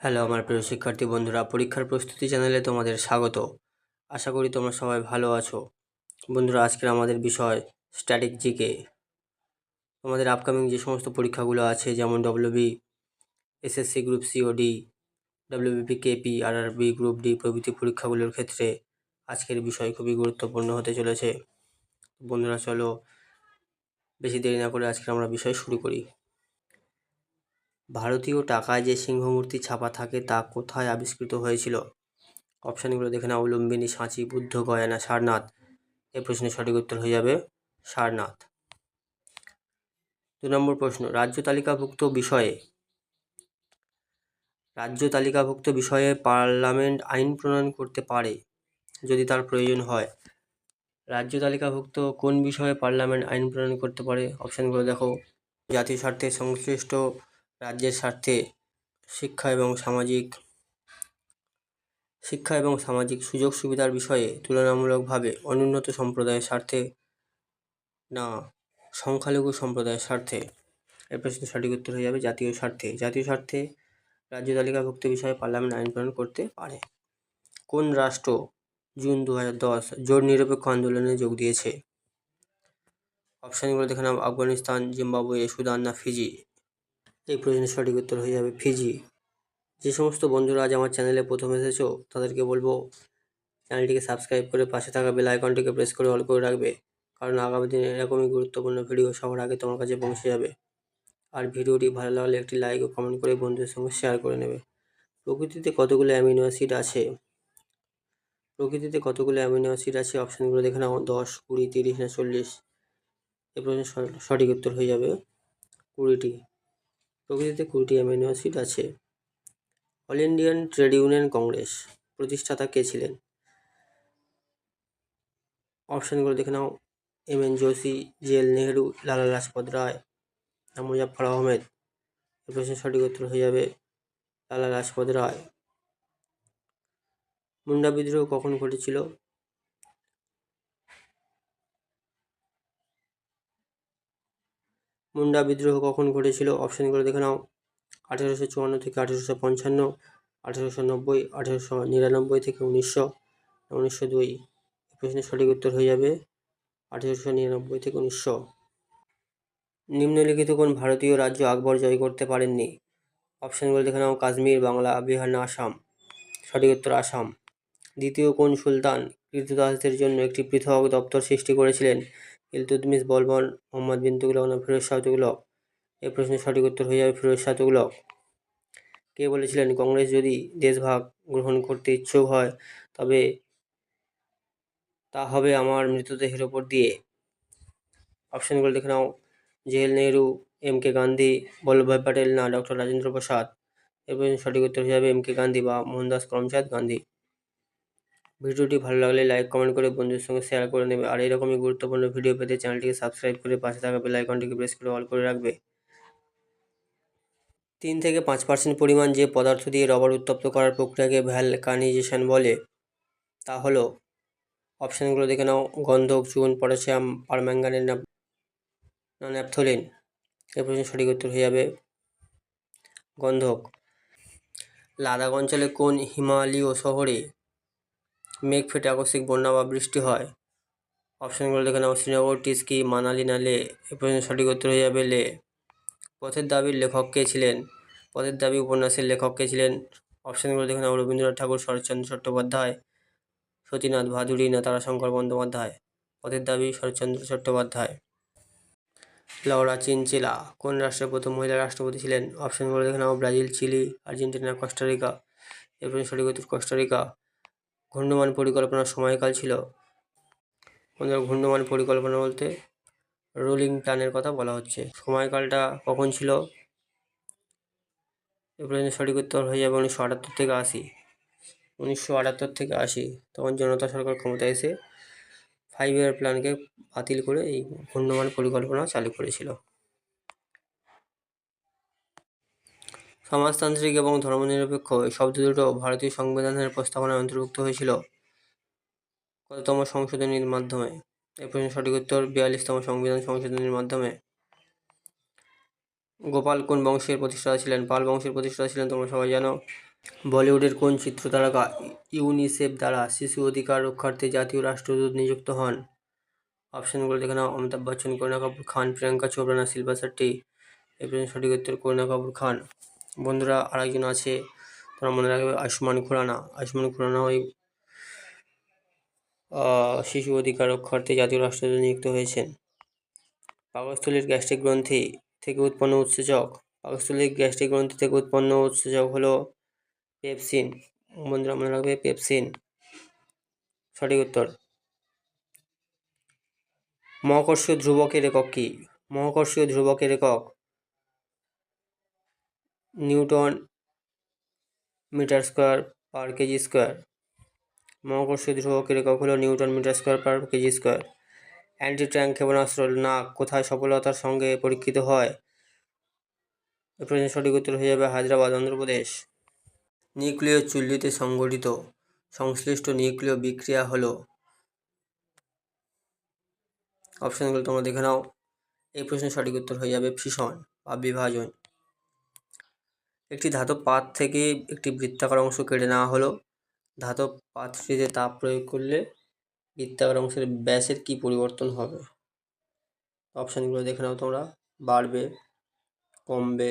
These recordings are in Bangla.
হ্যালো, আমার প্রিয় শিক্ষার্থী বন্ধুরা, পরীক্ষার প্রস্তুতি চ্যানেলে তোমাদের স্বাগত। আশা করি তোমরা সবাই ভালো আছো। বন্ধুরা, আজকের আমাদের বিষয় স্ট্যাটিক জিকে তোমাদের আপকামিং যে সমস্ত পরীক্ষাগুলো আছে, যেমন W B S S C group C ও D W B P K P R R B group D প্রভৃতি পরীক্ষাগুলোর ক্ষেত্রে আজকের বিষয় খুবই গুরুত্বপূর্ণ হতে চলেছে। বন্ধুরা, চলো বেশি দেরি না করে আজকে আমরা বিষয় শুরু করি। ভারতীয় টাকায় যে সিংহমূর্তি ছাপা থাকে তা কোথায় আবিষ্কৃত হয়েছিল? অপশানগুলো দেখে নাও। লুম্বিনী, সাঁচি, বুদ্ধ, গয়ানা, সারনাথ। এই প্রশ্নের সঠিক উত্তর হয়ে যাবে সারনাথ। দু নম্বর প্রশ্ন, রাজ্য তালিকাভুক্ত বিষয়ে, রাজ্য তালিকাভুক্ত বিষয়ে পার্লামেন্ট আইন প্রণয়ন করতে পারে যদি তার প্রয়োজন হয়। রাজ্য তালিকাভুক্ত কোন বিষয়ে পার্লামেন্ট আইন প্রণয়ন করতে পারে? অপশানগুলো দেখো। জাতীয় স্বার্থে সংশ্লিষ্ট রাজ্যের স্বার্থে শিক্ষা এবং সামাজিক শিক্ষা এবং সামাজিক সুযোগ সুবিধার বিষয়ে তুলনামূলকভাবে অনুন্নত সম্প্রদায়ের স্বার্থে না, সংখ্যালঘু সম্প্রদায়ের স্বার্থে। এর প্রশ্ন সঠিক উত্তর হয়ে যাবে জাতীয় স্বার্থে। জাতীয় স্বার্থে রাজ্য তালিকাভুক্ত বিষয়ে পার্লামেন্ট আইন প্রণয়ন করতে পারে। কোন রাষ্ট্র জুন দু হাজার দশ জোট নিরপেক্ষ আন্দোলনে যোগ দিয়েছে? অপশানগুলো দেখে নাও। আফগানিস্তান, জিম্বাবুয়ে, সুদান না ফিজি? এই প্রশ্নের সঠিক উত্তর হয়ে যাবে ফিজি। যে সমস্ত বন্ধুরা আজ আমার চ্যানেলে প্রথম এসেছ, তাদেরকে বলব চ্যানেলটিকে সাবস্ক্রাইব করে পাশে থাকা বেল আইকনটিকে প্রেস করে অল করে রাখবে, কারণ আগামী দিনে এরকমই গুরুত্বপূর্ণ ভিডিও সবার আগে তোমার কাছে পৌঁছে যাবে। আর ভিডিওটি ভালো লাগলে একটি লাইক ও কমেন্ট করে বন্ধুদের সঙ্গে শেয়ার করে নেবে। প্রকৃতিতে কতগুলো অ্যামিনো অ্যাসিড আছে? প্রকৃতিতে কতগুলো অ্যামিনো অ্যাসিড আছে? অপশানগুলো দেখে নাও, দশ, কুড়ি, তিরিশ না চল্লিশ। এ প্রশ্নের সঠিক উত্তর হয়ে যাবে কুড়িটি। প্রকৃতিতে কুড়িটি অ্যামিনো অ্যাসিড আছে। All Indian trade union congress প্রতিষ্ঠাতা কে ছিলেন? অপশানগুলো দেখে নাও। M N Joshi G L Nehru Lala Lajpat Rai Muzaffar Ahmed এ প্রশ্নের সঠিক উত্তর হয়ে যাবে লালা লাজপত রায়। মুন্ডা বিদ্রোহ কখন ঘটেছিল? মুন্ডা বিদ্রোহ কখন ঘটেছিল? অপশানগুলো দেখে নাও। আঠেরোশো চুয়ান্ন থেকে আঠেরোশো পঞ্চান্ন, আঠেরোশো নব্বই, আঠেরোশো নিরানব্বই থেকে উনিশশো উনিশশো দুই। প্রশ্নের সঠিক উত্তর হয়ে যাবে আঠেরোশো নিরানব্বই থেকে উনিশশো। নিম্নলিখিত কোন ভারতীয় রাজ্য আকবর জয় করতে পারেননি? অপশানগুলো দেখে নাও। কাশ্মীর, বাংলা, বিহার না আসাম? সঠিক উত্তর আসাম। দ্বিতীয় কোন সুলতান কৃতদাসদের জন্য একটি পৃথক দপ্তর সৃষ্টি করেছিলেন? ইলতুতমিশ বলবন, মোহাম্মদ বিন তুগলক না ফিরোজ শাহ তুগলক। এই প্রশ্নের সঠিক উত্তর হয়ে যাবে ফিরোজ শাহ তুগলক। কে বলেছিলেন, কংগ্রেস যদি দেশভাগ গ্রহণ করতে ইচ্ছুক হয়, তবে তা হবে আমার মৃতদেহের ওপর দিয়ে। অপশানগুলো দেখে নাও। জওহরলাল নেহরু, এম কে গান্ধী, বল্লভভাই প্যাটেল না, ডক্টর রাজেন্দ্র প্রসাদ। এর সঠিক উত্তর যাবে এম কে গান্ধী বা মোহনদাস করমচাঁদ গান্ধী। ভিডিওটি ভালো লাগলে লাইক কমেন্ট করে বন্ধুদের সঙ্গে শেয়ার করে নেবে। আর এরকমই গুরুত্বপূর্ণ ভিডিও পেতে চ্যানেলটিকে সাবস্ক্রাইব করে পাশে থাকা বেল আইকনটিকে প্রেস করে অল করে রাখবে। তিন থেকে পাঁচ পার্সেন্ট পরিমাণ যে পদার্থ দিয়ে রবার উত্তপ্ত করার প্রক্রিয়াকে ভ্যালকানিজেশন বলে, তা হলো অপশানগুলো দেখে নাও, গন্ধক, চুন, পটাশিয়াম পারম্যাঙ্গানের না ন্যাপথলিন এর প্রশ্ন সঠিক উত্তর হয়ে যাবে। গন্ধক, লাদাখ অঞ্চলে কোন হিমালয় শহরে মেঘ ফেটে আকস্মিক বন্যা বা বৃষ্টি হয়। অপশানগুলো দেখে নাও শ্রীনগর টিসকি, মানালি না লে এ প্রশ্নের সঠিক উত্তর হয়ে যাবে লে। পথের দাবির লেখক কে ছিলেন? পথের দাবি উপন্যাসের লেখক কে ছিলেন? অপশানগুলো দেখে নাও রবীন্দ্রনাথ ঠাকুর, শরৎচন্দ্র চট্টোপাধ্যায়, সতীনাথ ভাদুরী না তারাশঙ্কর বন্দ্যোপাধ্যায়। পথের দাবি, শরৎচন্দ্র চট্টোপাধ্যায়। লাউরা চিনচিলা, কোন রাষ্ট্রের প্রথম মহিলা রাষ্ট্রপতি ছিলেন? অপশানগুলো দেখে নাও Brazil, Chile, Argentina, Costa Rica. এরপরে সঠিক উত্তর কস্টারিকা। ঘূর্ণমান পরিকল্পনার সময়কাল ছিল। বন্ধুরা, ঘূর্ণমান পরিকল্পনা বলতে রোলিং প্ল্যানের কথা বলা হচ্ছে। সময়কালটা কখন ছিল? এরপরে সঠিক উত্তর হয়ে যাবে উনিশশো আটাত্তর থেকে আশি। উনিশশো আটাত্তর থেকে আশি, তখন জনতা সরকার ক্ষমতায় এসে ফাইভ ইয়ার প্ল্যানকে বাতিল করে এই ঘূর্ণমান পরিকল্পনা চালু করেছিল। সমাজতান্ত্রিক এবং ধর্মনিরপেক্ষ, এই শব্দ দুটো ভারতীয় সংবিধানের প্রস্তাবনায় অন্তর্ভুক্ত হয়েছিল কততম সংশোধনীর মাধ্যমে। এই প্রশ্নের সঠিক উত্তর বিয়াল্লিশতম সংবিধান সংশোধনীর মাধ্যমে। গোপাল কোন বংশের প্রতিষ্ঠাতা ছিলেন? পাল বংশের প্রতিষ্ঠাতা ছিলেন, তোমরা সবাই জানো। বলিউডের কোন চিত্র তারকা ইউনিসেফ দ্বারা শিশু অধিকার রক্ষার্থে জাতীয় রাষ্ট্রদূত নিযুক্ত হন? অপশানগুলো দেখে নাও। অমিতাভ বচ্চন, করিনা কাপুর খান, প্রিয়াঙ্কা চোপড়া না শিল্পা শেট্টি? এই প্রশ্ন সঠিক উত্তর করিনা কাপুর খান। বন্ধুরা আরেকজন আছে তোমরা মনে রাখবে আয়ুষ্মান খুরানা। আয়ুষ্মান খুরানা ওই শিশু অধিকার রক্ষার্থে জাতীয় রাষ্ট্রদূত নিযুক্ত হয়েছেন। পাকস্থলীর গ্যাস্ট্রিক গ্রন্থি থেকে উৎপন্ন উৎসেচক। পাকস্থলীর গ্যাস্ট্রিক গ্রন্থি থেকে উৎপন্ন উৎসেচক হলো পেপসিন। বন্ধুরা মনে রাখবে পেপসিন। সঠিক উত্তর। মহাকর্ষীয় ধ্রুবকের একক কি? মহাকর্ষীয় ধ্রুবকের একক newton metre square per K G square. মহাকর্ষীয় ধ্রুবকের একক হলো newton metre square per K G square? Anti tank ক্ষেপণাস্ত্র নাক কোথায় সফলতার সঙ্গে পরীক্ষিত হয়? এ প্রশ্নের সঠিক উত্তর হয়ে যাবে হায়দ্রাবাদ, অন্ধ্রপ্রদেশ। নিউক্লিয় চুল্লিতে সংগঠিত সংশ্লিষ্ট নিউক্লিয় বিক্রিয়া হলো। অপশানগুলো তোমরা দেখে নাও। এই প্রশ্নের সঠিক উত্তর হয়ে যাবে ফিশন বা বিভাজন। একটি ধাতব পাত থেকে একটি বৃত্তাকার অংশ কেটে নেওয়া হলো। ধাতব পাত্রটিতে তাপ প্রয়োগ করলে বৃত্তাকার অংশের ব্যাসের কি পরিবর্তন হবে? অপশানগুলো দেখে নাও তোমরা। বাড়বে, কমবে,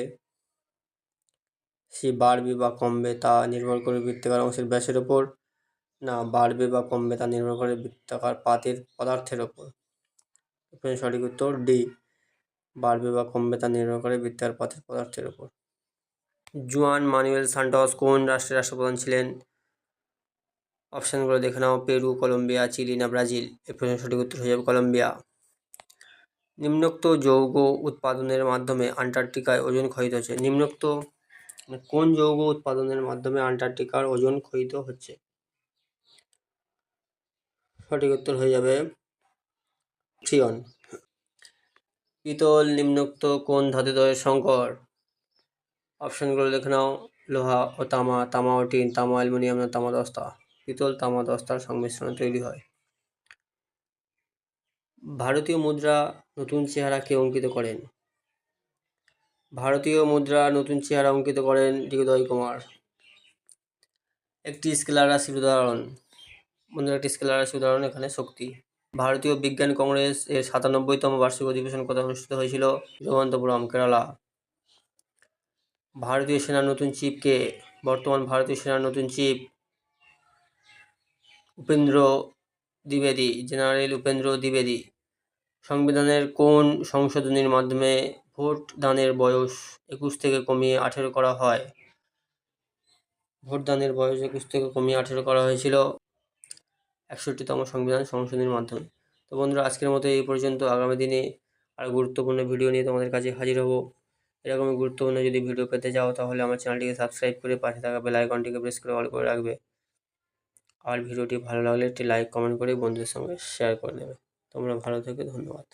সে বাড়বে বা কমবে তা নির্ভর করে বৃত্তাকার অংশের ব্যাসের ওপর। না, বাড়বে বা কমবে তা নির্ভর করে বৃত্তাকার পাতের পদার্থের ওপর। সঠিক উত্তর ডি। বাড়বে বা কমবে তা নির্ভর করে বৃত্তাকার পাতের পদার্থের ওপর। জুয়ান মানুয়েল সান্টস কোন রাষ্ট্রের রাষ্ট্রপ্রধান ছিলেন? অপশানগুলো দেখে নাও। পেরু, কলম্বিয়া, চিলি না ব্রাজিল? এ প্রশ্নের সঠিক উত্তর হয়ে যাবে কলম্বিয়া। নিম্নোক্ত যৌগ উৎপাদনের মাধ্যমে আন্টার্কটিকায় ওজন ক্ষয়িত হচ্ছে। নিম্নোক্ত মানে কোন যৌগ উৎপাদনের মাধ্যমে আন্টার্কটিকার ওজন ক্ষয়িত হচ্ছে? সঠিক উত্তর হয়ে যাবে থ্রিয়ন। পিতল নিম্নোক্ত কোন ধাতুদ্বয়ের সংকর? অপশানগুলো দেখে নাও। লোহা ও তামা তামা ও টিন, তামা, অ্যালুমিনিয়াম তামা দস্তা। পিতল তামা দস্তার সংমিশ্রণে তৈরি হয়। ভারতীয় মুদ্রা নতুন চেহারাকে অঙ্কিত করেন। ভারতীয় মুদ্রা নতুন চেহারা অঙ্কিত করেন হৃদয় কুমার। একটি স্কেলার রাশির উদাহরণ। বন্ধুরা, একটি স্কেলার রাশির উদাহরণ এখানে শক্তি। ভারতীয় বিজ্ঞান কংগ্রেস এর সাতানব্বইতম বার্ষিক অধিবেশন কোথায় অনুষ্ঠিত হয়েছিল? তিরুবনন্তপুরম কেরালা। ভারতীয় সেনার নতুন চিফকে, বর্তমান ভারতীয় সেনার নতুন চিফ উপেন্দ্র দ্বিবেদী, জেনারেল উপেন্দ্র দ্বিবেদী। সংবিধানের কোন সংশোধনীর মাধ্যমে ভোট দানের বয়স একুশ থেকে কমিয়ে আঠেরো করা হয়? ভোটদানের বয়স একুশ থেকে কমিয়ে আঠেরো করা হয়েছিল একষট্টিতম সংবিধান সংশোধনীর মাধ্যমে। তো বন্ধুরা, আজকের মতো এই পর্যন্ত। আগামী দিনে আরও গুরুত্বপূর্ণ ভিডিও নিয়ে তোমাদের কাছে হাজির হব। এরকমই গুরুত্বপূর্ণ যদি ভিডিও পেতে চাও, তাহলে আমার চ্যানেলটিকে সাবস্ক্রাইব করে পাশে থাকা বেল আইকনটিকে প্রেস করে অল করে রাখবে। আর ভিডিওটি ভালো লাগলে একটি লাইক কমেন্ট করে বন্ধুদের সঙ্গে শেয়ার করে দেবে। তোমরা ভালো থেকে, ধন্যবাদ।